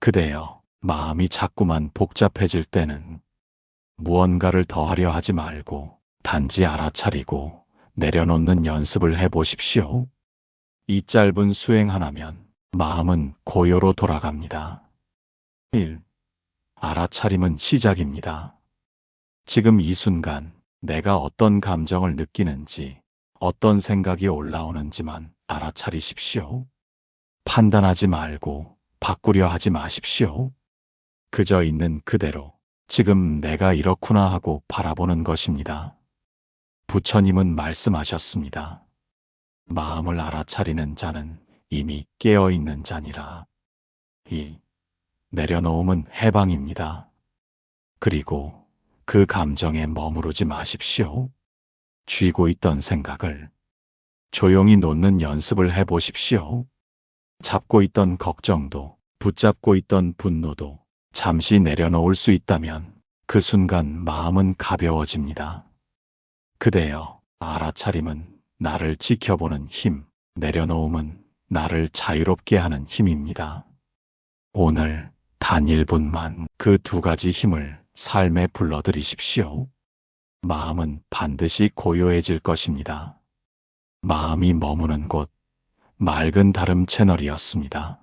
그대여, 마음이 자꾸만 복잡해질 때는 무언가를 더하려 하지 말고 단지 알아차리고 내려놓는 연습을 해 보십시오. 이 짧은 수행 하나면 마음은 고요로 돌아갑니다. 1. 알아차림은 시작입니다. 지금 이 순간 내가 어떤 감정을 느끼는지, 어떤 생각이 올라오는지만 알아차리십시오. 판단하지 말고 바꾸려 하지 마십시오. 그저 있는 그대로 지금 내가 이렇구나 하고 바라보는 것입니다. 부처님은 말씀하셨습니다. 마음을 알아차리는 자는 이미 깨어 있는 자니라. 이 내려놓음은 해방입니다. 그리고 그 감정에 머무르지 마십시오. 쥐고 있던 생각을 조용히 놓는 연습을 해 보십시오. 잡고 있던 걱정도 붙잡고 있던 분노도 잠시 내려놓을 수 있다면 그 순간 마음은 가벼워집니다. 그대여, 알아차림은 나를 지켜보는 힘, 내려놓음은 나를 자유롭게 하는 힘입니다. 오늘 단 1분만 그 두 가지 힘을 삶에 불러들이십시오. 마음은 반드시 고요해질 것입니다. 마음이 머무는 곳, 맑은 다름 채널이었습니다.